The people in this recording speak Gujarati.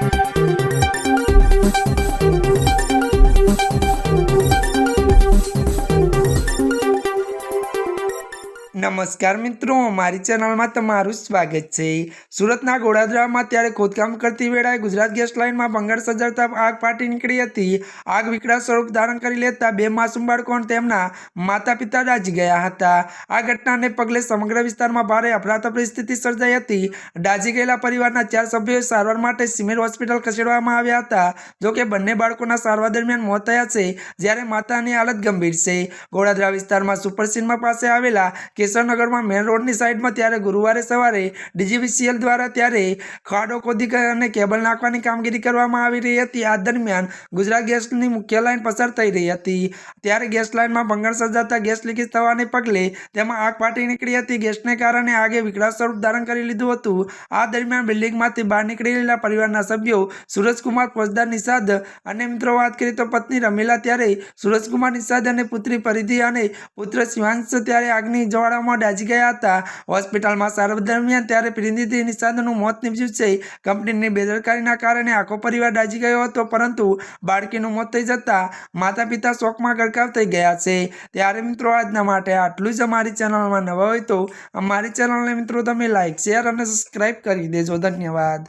Thank you. નમસ્કાર મિત્રો, મારી ચેનલમાં તમારું સ્વાગત છે. સુરતના ગોડાદરામાં ત્યારે ખોદકામ કરતી વેળાએ ગુજરાત ગેસ લાઇનમાં ભંગાર સર્જાતા આગ ફાટી નીકળી હતી. આગ વિકરાળ સ્વરૂપ ધારણ કરી લેતા બે માસૂમ બાળકો તેમના માતા પિતા દાજી ગયા હતા. આ ઘટનાને પગલે સમગ્ર વિસ્તારમાં ભારે અફરાતફરી સ્થિતિ સર્જાઈ હતી. દાજી ગયેલા પરિવારના ચાર સભ્યોએ સારવાર માટે સિમેર હોસ્પિટલ ખસેડવામાં આવ્યા હતા. જોકે બંને બાળકોના સારવાર દરમિયાન મોત થયા છે, જ્યારે માતાની હાલત ગંભીર છે. ગોડાદરા વિસ્તારમાં સુપર સિનેમા પાસે આવેલા કેશવનગરમાં મેન રોડની સાઈડમાં ત્યારે ગુરુવારે સવારે ડીજીવીસીએલ દ્વારા ત્યારે ખાડો ખોદી અને કેબલ નાખવાની કામગીરી કરવામાં આવી રહી હતી. આ દરમિયાન ગુજરાત ગેસની મુખ્ય લાઈન પસાર થઈ રહી હતી. ત્યારે ગેસ લાઈનમાં ભંગણ સર્જાતા ગેસ લીકેજ થવાને પગલે તેમાં આગ ફાટી નીકળી હતી. ગેસને કારણે આગે વિકરાળ સ્વરૂપ ધારણ કરી લીધું હતું. આ દરમિયાન બિલ્ડિંગમાંથી બહાર નીકળેલા પરિવારના સભ્યો સુરજકુમાર ફોજદાર નિષાદ અને મિત્રો વાત કરીએ તો પત્ની રમીલા ત્યારે સુરજકુમાર નિષાદ અને પુત્રી પરિધિ અને પુત્ર શિવાંશ ત્યારે આગની જ્વાળામાં દાઝી ગયા હતા. હોસ્પિટલમાં સારવાર દરમિયાન ત્યારે પરિધિ નિષાદનું મોત નીપજ્યું છે. કંપનીની બેદરકારીના કારણે આખો પરિવાર દાઝી ગયો હતો, પરંતુ બાળકીનું મોત થઈ જતા માતા પિતા શોકમાં ગરકાવ થઈ ગયા છે. ત્યારે મિત્રો, આજના માટે આટલું જ અમારી ચેનલમાં નવા હોય તો અમારી ચેનલને મિત્રો, તમે લાઈક, શેર અને સબસ્ક્રાઈબ કરી દેજો. ધન્યવાદ.